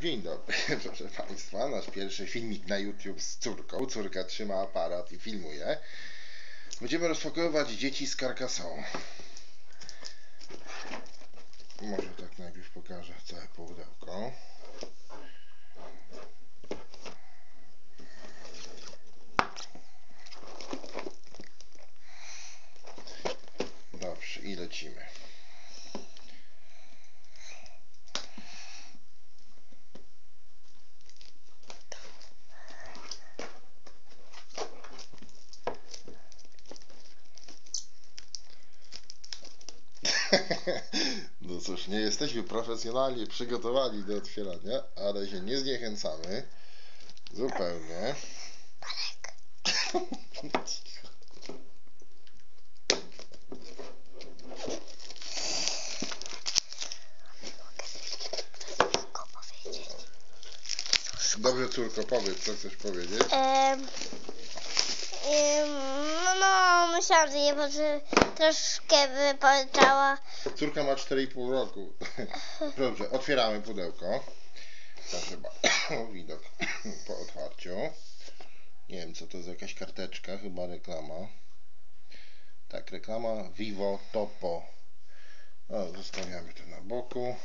Dzień dobry, proszę Państwa. Nasz pierwszy filmik na YouTube z córką. Córka trzyma aparat i filmuje. Będziemy rozpakowywać dzieci z Carcassonne. Może tak najpierw pokażę całe pudełko. Dobrze, i lecimy. No cóż, nie jesteśmy profesjonalnie przygotowani do otwierania, ale się nie zniechęcamy. Zupełnie. Dobrze, córko, powiedz, co chcesz powiedzieć. Em, em, no, no, myślałam, że troszkę wypoczęła. Córka ma 4,5 roku. Dobrze, otwieramy pudełko. Proszę bardzo, widok po otwarciu. Nie wiem, co to jest jakaś karteczka, chyba reklama. Tak, reklama Vivo Topo. No, zostawiamy to na boku.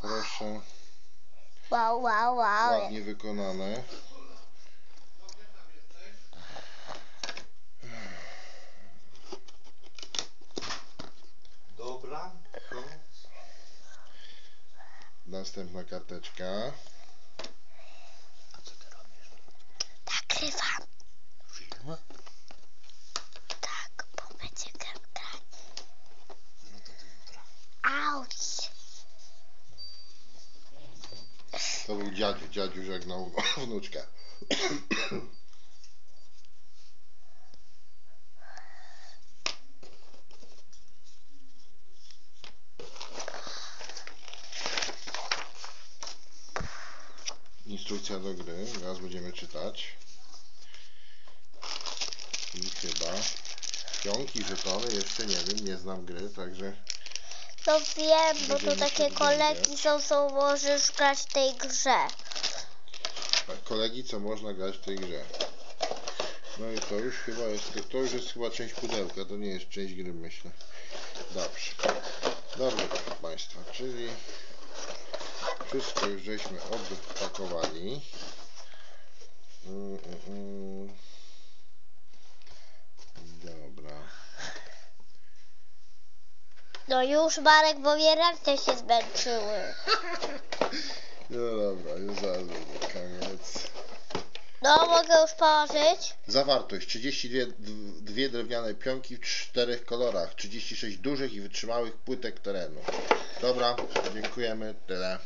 Proszę, Wow, wow, wow. ładnie wykonane. Następna karteczka. A co ty robisz? Nagrywam. Film? Tak, bo będzie grać. No to do jutra. Auć. To był dziadziu. Dziadziu żegnał wnuczkę. Instrukcja do gry. Teraz będziemy czytać. I chyba pionki, żetony, jeszcze nie wiem, nie znam gry, także No wiem, bo Będziemy tu takie się kolegi są, są możesz grać w tej grze. Tak, kolegi, co można grać w tej grze. No i to już chyba jest, to już jest chyba część pudełka, to nie jest część gry, myślę. Dobrze. Dobrze, proszę Państwa, czyli wszystko już żeśmy odpakowali. Mm, mm, mm. Dobra. No już Marek, bo mnie ręce się zmęczyły. No dobra, już zaraz będzie koniec. No mogę już położyć? Zawartość 32 d- dwie drewniane pionki w czterech kolorach, 36 dużych i wytrzymałych płytek terenu. Dobra, dziękujemy, tyle.